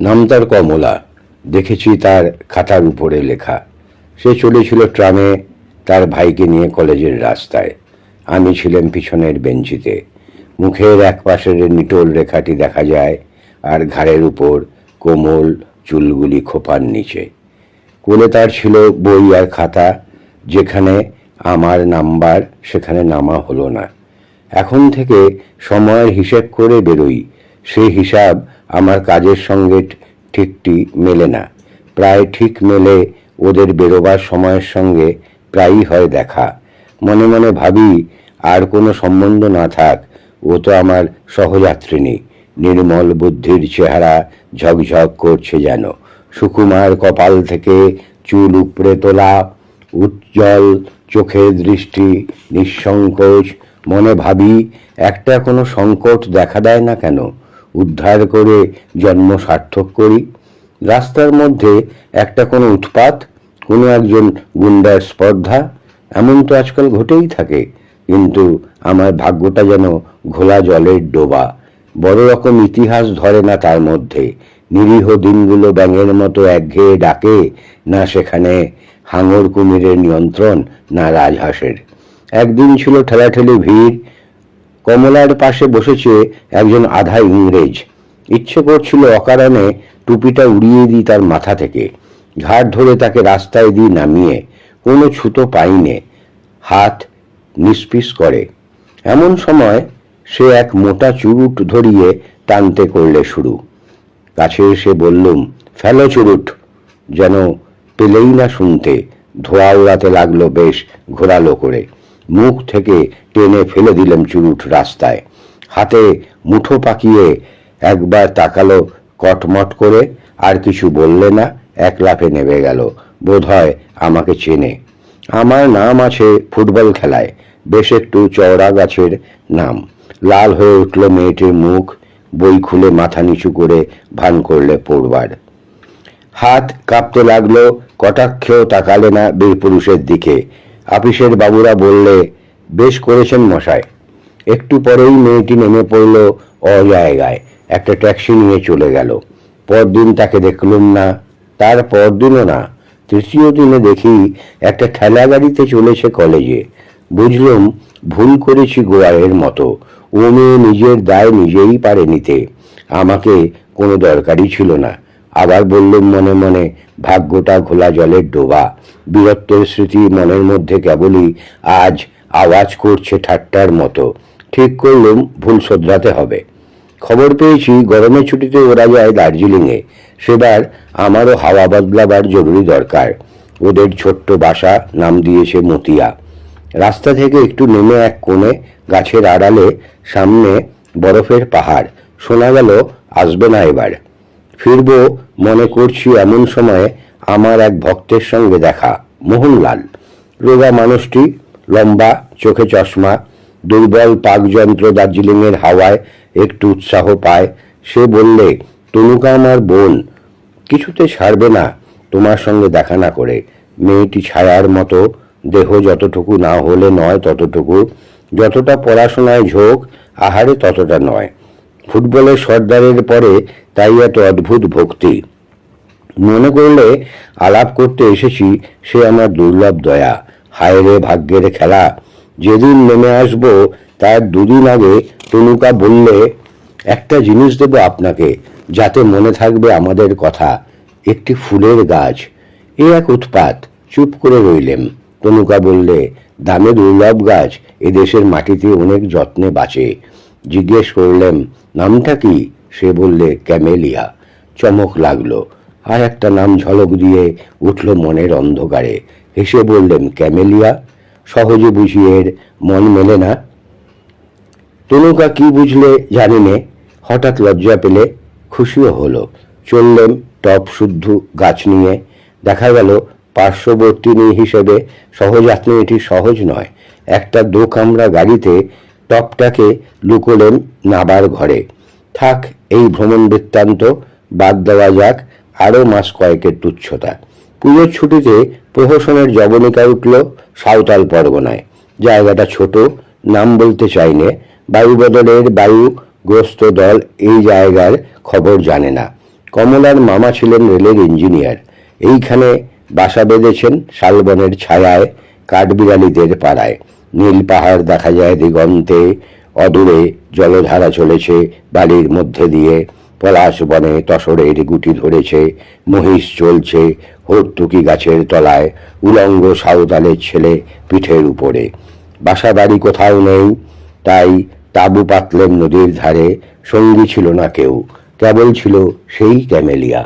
নাম তার কমলা। দেখেছি তার খাতার উপরে লেখা। সে চলেছিল ট্রামে, তার ভাইকে নিয়ে কলেজের রাস্তায়। আমি ছিলাম পিছনের বেঞ্চিতে। মুখের এক পাশের নিটোল রেখাটি দেখা যায়, আর ঘাড়ের উপর কোমল চুলগুলি খোপার নিচে। কোলে তার ছিল বই আর খাতা, যেখানে আমার নাম্বার, সেখানে নামা হলো না। এখন থেকে সময়ের হিসেব করে বেরোই। সেই হিসাব আমার কাজের সঙ্গে ঠিকটি মেলে না। প্রায় ঠিক মেলে ওদের বেরোবার সময়ের সঙ্গে প্রায়ই হয় দেখা। মনে মনে ভাবি, আর কোনো সম্বন্ধ না থাক, ও তো আমার সহযাত্রিনী নির্মল বুদ্ধির চেহারা ঝকঝক করছে যেন। সুকুমার কপাল থেকে চুল উপড়ে তোলা, উজ্জ্বল চোখের দৃষ্টি নিঃসংকোচ। মনে ভাবি, একটা কোনো সংকট দেখা দেয় না কেন? উদ্ধার করে জন্ম সার্থক করি। রাস্তার মধ্যে একটা কোনো উৎপাত, কোনো একজন গুন্ডার স্পর্ধা, এমন তো আজকাল ঘটেই থাকে, কিন্তু আমার ভাগ্যটা যেন ঘোলা জলের ডোবা। বড় রকম ইতিহাস ধরে না তার মধ্যে। নিরীহ দিনগুলো ব্যাঙের মতো একঘেয়ে ডাকে, না সেখানে হাঙর কুমিরের নিয়ন্ত্রণ, না রাজহাঁসের। একদিন ছিল ঠেলাঠেলি ভিড় কমলার পাশে বসেছে একজন আধা ইংরেজ। ইচ্ছে করছিল অকারণে টুপিটা উড়িয়ে দিই তার মাথা থেকে। ঘাট ধরে তাকে রাস্তায় দিয়ে নামিয়ে, কোনো ছুতো পাইনে, হাত নিষ্পিস করে। এমন সময় সে এক মোটা চুরুট ধরিয়ে টানতে করলে শুরু। কাছে এসে বললুম, ফেলো চুরুট, যেন পেলেই না শুনতে। ধোয়া উড়াতে লাগল বেশ ঘোরালো করে। মুখ থেকে টেনে ফেলে দিলাম চুরুট রাস্তায়। হাতে মুঠো পাকিয়ে একবার তাকালো কটমট করে, আর কিছু বললে না, এক লাফে নেমে গেল। বোধ হয় আমাকে চেনে। আমার নাম আছে ফুটবল খেলায়, বেশ একটু চওড়া গাছের নাম। লাল হয়ে উঠল মেয়েটির মুখ, বই খুলে মাথা নিচু করে ভান করলে পড়বার। হাত কাঁপতে লাগল, কটাক্ষেও তাকালে না বীরপুরুষের দিকে। আপিসের বাবুরা বললে, বেশ করেছেন মশাই। একটু পরেই মেয়েটি নেমে পড়ল অজায়গায়। একটা ট্যাক্সি নিয়ে চলে গেল। পরদিন তাকে দেখলুম না, তার পরদিনও না। তৃতীয় দিনে দেখি একটা খেলা গাড়িতে চলেছে কলেজে। বুঝলুম, ভুল করেছি গোয়ারের মতো। ও মেয়ে নিজের দায় নিজেই পারে নিতে। আমাকে কোনো দরকারই ছিল না। আবার বললুম মনে মনে, ভাগ্যটা ঘোলা জলের ডোবা। বীরত্বের স্মৃতি মনের মধ্যে কেবলই আজ আওয়াজ করছে ঠাট্টার মতো। ঠিক করলুম ভুল শোধরাতে হবে। খবর পেয়েছি গরমের ছুটিতে ওরা যায় দার্জিলিংয়ে। সেবার আমারও হাওয়া বদলাবার জরুরি দরকার। ওদের ছোট্ট বাসা, নাম দিয়েছে মতিয়া। রাস্তা থেকে একটু নেমে এক কোণে গাছের আড়ালে সামনে বরফের পাহাড়। শোনা গেল, আসবে না এবার। ফিরবো মনে করছি এমন সময়ে আমার এক ভক্তের সঙ্গে দেখা, মোহনলাল। রোগা মানুষটি লম্বা, চোখে চশমা, দুর্বল পাকযন্ত্র দার্জিলিংয়ের হাওয়ায় একটু উৎসাহ পায়। সে বললে, তনুকা আমার বোন, কিছুতে ছাড়বে না তোমার সঙ্গে দেখা না করে। মেয়েটি ছায়ার মতো, দেহ যতটুকু না হলে নয় ততটুকু। যতটা পড়াশোনায় ঝোঁক, আহারে ততটা নয়। ফুটবলের সর্দারের পরে তাই এত অদ্ভুত ভক্তি। মনে করলে আলাপ করতে এসেছি, সে আমার দুর্লভ দয়া। হায় রে ভাগ্যের খেলা, যেদিন নেমে আসব, তার দুদিন আগে তনুকা বললে, একটা জিনিস দেব আপনাকে, যাতে মনে থাকবে আমাদের কথা। একটি ফুলের গাছ। এ এক উৎপাত, চুপ করে রইলেম। তনুকা বললে, দামে দুর্লভ গাছ এদেশের মাটিতে অনেক যত্নে বাঁচে। জিজ্ঞেস করলেম, নামটা কি? সে বললে, ক্যামেলিয়া। চমক লাগল। আর একটা নাম ঝলক দিয়ে উঠল মনের অন্ধকারে। হেসে বললেন, ক্যামেলিয়া, সহজে বুঝিয়ে মন মেলে না? তনুকা কি বুঝলে জানি নে। হঠাৎ লজ্জা পেলে খুশিও হলো। চললেন টপ শুদ্ধ গাছ নিয়ে। দেখা গেল পার্শ্ববর্তিনী হিসেবে সহযাত্রী এটি সহজ নয়। একটা দো কামরা গাড়িতে টপটাকে লুকোলেন নাবার ঘরে। থাক, এই ভ্রমণ বৃত্তান্ত, বাদ দেওয়া যাক। আরও মাস কয়েকের তুচ্ছতা। পুজোর ছুটিতে প্রহসনের জবনিকা উঠল সাঁওতাল পরগনায়। জায়গাটা ছোট, নাম বলতে চাইনে বায়ুবদলের বায়ুগ্রস্ত দল এই জায়গার খবর জানে না। কমলার মামা ছিলেন রেলের ইঞ্জিনিয়ার। এইখানে বাসা বেঁধেছেন শালবনের ছায়ায় কাঠবিড়ালিদের পাড়ায়। নীল পাহাড় দেখা যায় দিগন্তে, অদূরে জলধারা চলেছে বাড়ির মধ্যে দিয়ে। পলাশ বনে তসরের গুটি ধরেছে, মহিষ চলছে, হর্তুকি গাছের তলায়, উলঙ্গ সাঁওতালের ছেলে পিঠের উপরে। বাসা বাড়ি কোথাও নেই, তাই তাবু পাতলেন নদীর ধারে, সঙ্গী ছিল না কেউ, কেবল ছিল সেই ক্যামেলিয়া।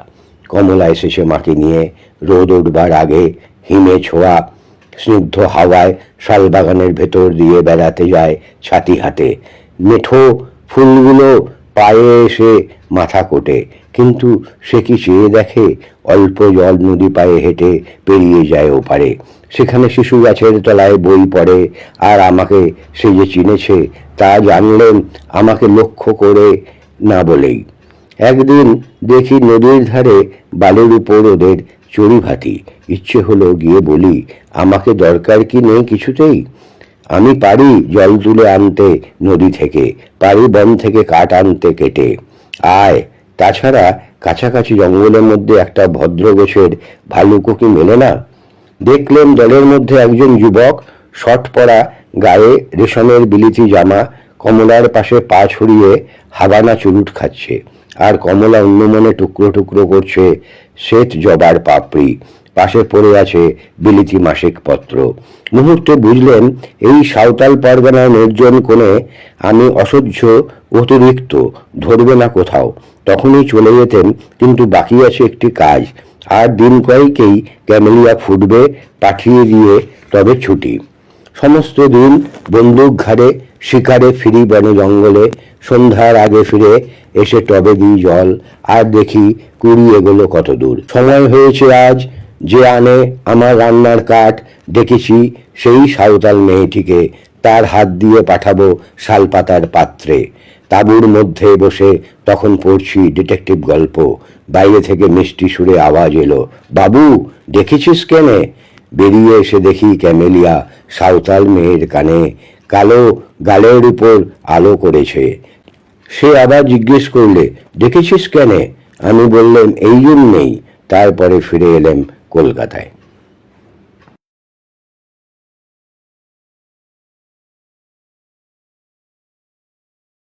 কমলা এসেছে মাকে নিয়ে, রোদ উঠবার আগে হিমে ছোঁয়া, স্নিগ্ধ হাওয়ায় শালবাগানের ভেতর দিয়ে বেড়াতে যায় ছাতি হাতে। মেঠো ফুলগুলো পায়ে এসে মাথা কোটে। কিন্তু সে কি চেয়ে দেখে? অল্প জল নদী পায়ে হেঁটে পেরিয়ে যায় ওপারে। সেখানে শিশু গাছের তলায় বই পড়ে। আর আমাকে সে যে চিনেছে, তা জানলেন আমাকে লক্ষ্য করে না বলেই। একদিন দেখি নদীর ধারে বালির উপর ওদের চড়িভাতি। ইচ্ছে হলো গিয়ে বলি, আমাকে দরকার কি নেই কিছুতেই? আমি পারি জল তুলে আনতে নদী থেকে, পারি বন থেকে কাঠ আনতে কেটে। আয়, তাছাড়া কাছাকাছি জঙ্গলের মধ্যে একটা ভদ্র গোছের ভালুকও কি মেলে না? দেখলেন দলের মধ্যে একজন যুবক শট পরা, গায়ে রেশমের বিলিতি জামা, কমলার পাশে পা ছড়িয়ে হাবানা চুরুট খাচ্ছে। আর কমলা অন্যমনে টুকরো টুকরো করছে শ্বেত জবার পাপড়ি। পাশে পড়ে আছে বিলিতি মাসিক পত্র। মুহূর্তে বুঝলেন, এই সাঁওতাল পরগনার নির্জন কোণে আমি অসহ্য, অতিরিক্ত, ধরবে না কোথাও। তখনই চলে যেতেন, কিন্তু বাকি আছে একটি কাজ। আর দিন কয়েকেই ক্যামেলিয়া ফুটবে, পাঠিয়ে দিয়ে তবে ছুটি। সমস্ত দিন বন্দুক ঘাড়ে, শিকারে ফিরি বনে জঙ্গলে, সন্ধ্যার আগে ফিরে এসে টবে দিই জল, আর দেখি কুড়ি এগোলো কত দূর। সময় হয়েছে আজ যে আনে আমার রান্নার কাঠ ডেকেছি সেই সাঁওতাল মেয়েটিকে তার হাত দিয়ে পাঠাবো শালপাতার পাত্রে। তাঁবুর মধ্যে বসে তখন পড়ছি ডিটেকটিভ গল্প। বাইরে থেকে মিষ্টি সুরে আওয়াজ এলো, বাবু, দেখেছিস কেনে? বেরিয়ে এসে দেখি ক্যামেলিয়া সাঁওতাল মেয়ের কানে কালো গালের উপর আলো করেছে। সে আবার জিজ্ঞেস করলে, দেখেছিস কেনে? আমি বললাম এই জন্যেই। তারপরে ফিরে এলাম কলকাতায়